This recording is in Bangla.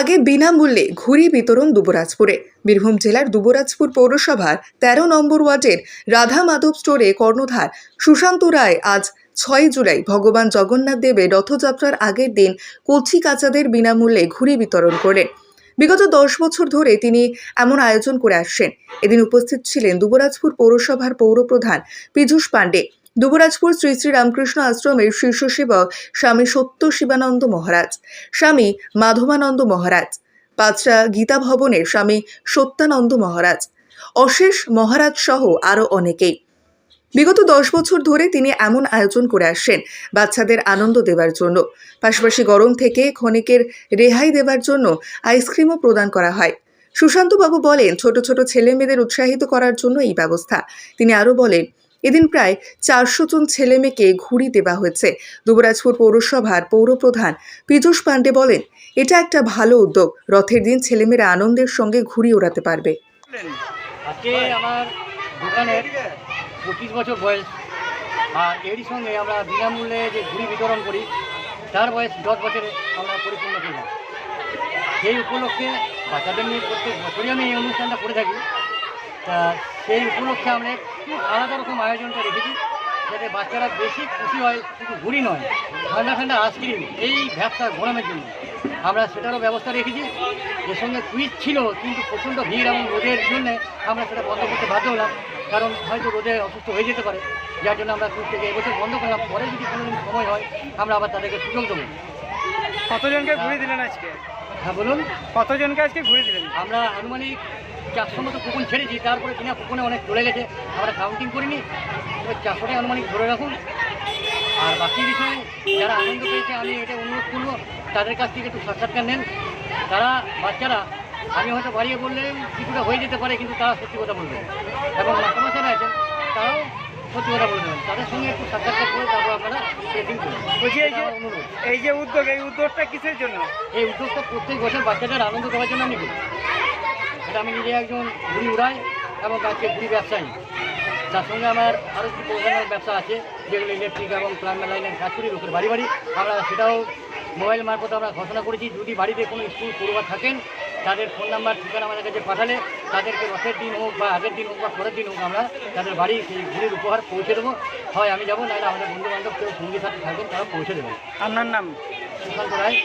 আগে বিনামূল্যে ঘুড়ি বিতরণ দুবরাজপুরে। বীরভূম জেলার দুবরাজপুর পৌরসভার তেরো নম্বর ওয়ার্ডের রাধা মাধব স্টোরে কর্ণধার সুশান্ত রায় আজ ছয় জুলাই ভগবান জগন্নাথ দেবের রথযাত্রার আগের দিন কচি কাচাদের বিনামূল্যে ঘুড়ি বিতরণ করেন বিগত দশ বছর ধরে তিনি এমন আয়োজন করে আসছেন। এদিন উপস্থিত ছিলেন দুবরাজপুর পৌরসভার পৌরপ্রধান পীযূষ পাণ্ডে। দুবরাজপুর শ্রী শ্রী রামকৃষ্ণ আশ্রমের শীর্ষ সেবক স্বামী সত্য শিবানন্দ মহারাজ, স্বামী মাধবানন্দ মহারাজ, পাঁচরা গীতা ভবনের স্বামী সত্যানন্দ মহারাজ, অশেষ মহারাজ সহ আরও অনেকেই। বিগত দশ বছর ধরে তিনি এমন আয়োজন করে আসছেন বাচ্চাদের আনন্দ দেওয়ার জন্য। পাশাপাশি গরম থেকে ক্ষণিকের রেহাই দেওয়ার জন্য আইসক্রিমও প্রদান করা হয়। সুশান্তবাবু বলেন, ছোট ছোট ছেলে মেয়েদের উৎসাহিত করার জন্য এই ব্যবস্থা। তিনি আরও বলেন এদিন প্রায় চারশো জন ছেলে মেয়েকে ঘুড়ি দেওয়া হয়েছে। দুবরাজপুর পৌরসভার পৌরপ্রধান পীযূষ পাণ্ডে বলেন, এটা একটা ভালো উদ্যোগ। রথের দিন ছেলেমেয়েরা আনন্দের সঙ্গে ঘুড়ি ওড়াতে পারবে। আজকে আমার দোকানের পঁচিশ বছর বয়স। আর এরই সঙ্গে আমরা বিনামূল্যে যে ঘুড়ি বিতরণ করি, তার বয়স দশ বছরে আমরা পরিপূর্ণ সেই উপলক্ষে বাচ্চাদের নিয়ে প্রত্যেক বছরই আমি এই অনুষ্ঠানটা করে থাকি। তা সেই উপলক্ষে আমরা একটু আলাদা রকম আয়োজনটা রেখেছি, যাতে বাচ্চারা বেশি খুশি হয়, শুধু ঘুরি নয়, ঠান্ডা ঠান্ডা আইসক্রিম এই ব্যবসা ঘোরানোর জন্য। আমরা সেটারও ব্যবস্থা রেখেছি, এর সঙ্গে কুইজ ছিল, কিন্তু প্রচণ্ড ভিড় এবং রোদের জন্য আমরা সেটা বন্ধ করতে বাধ্য হলাম, কারণ হয়তো রোদে অসুস্থ হয়ে যেতে পারে। যার জন্য আমরা কুইজ থেকে এবছর বন্ধ করলাম, পরে যদি কোনো সময় হয়, আমরা আবার তাদেরকে সুযোগ দেবো। কতজনকে ঘুরে দিলেন আজকে? হ্যাঁ বলুন। কতজনকে আজকে ঘুরে দিলেন? আমরা আনুমানিক চারশো মতো কুপন ছেড়েছি তারপরে কিনা কুপনে অনেক চলে গেছে আমরা কাউন্টিং করিনি। এবার চারশোটাই আনুমানিক ধরে রাখুন। আর বাকি বিষয়ে যারা আনন্দ পেয়েছে আমি এটা অনুরোধ করব তাদের কাছ থেকে একটু সাক্ষাৎকার নেন। তারা বাচ্চারা আমি হয়তো বাড়িয়ে বললে কিছুটা হয়ে যেতে পারে কিন্তু তারা সত্যি কথা বলবে। এবং মাস্টারমশাইরা আছেন তারাও সত্যি বলে দেবেন। তাদের সঙ্গে একটু সাক্ষাৎকার করে তারপর আপনারা ট্রেডিং করুন বলছি এই যে এই যে উদ্যোগ এই উদ্যোগটা কিসের জন্য? এই উদ্যোগটা প্রত্যেক বছর বাচ্চাদের আনন্দ দেওয়ার জন্য আমি করি। এটা আমি নিজে একজন ঘুড়ি উড়াই এবং আজকে ঘুড়ি ব্যবসায়ী। তার সঙ্গে আমার আরও কিছু প্রধানের ব্যবসা আছে যেগুলো ইলেকট্রিক এবং প্লাম্বার লাইনের কাজ করি লোকের বাড়ি বাড়ি। আমরা সেটাও মোবাইল মারফত আমরা ঘোষণা করেছি যদি বাড়িতে কোনো স্কুল পড়ুয়া থাকেন তাদের ফোন নাম্বার ঠিকানা আমাদের কাছে পাঠালে তাদেরকে রথের দিন হোক বা আগের দিন হোক বা পরের দিন হোক আমরা তাদের বাড়ি সেই ঘুরির উপহার পৌঁছে দেবো। হয় আমি যাব নাহলে আমাদের বন্ধুবান্ধব কেউ সঙ্গী সাথে থাকবেন তারা পৌঁছে দেবেন আপনার নাম? সুশান্ত রায়।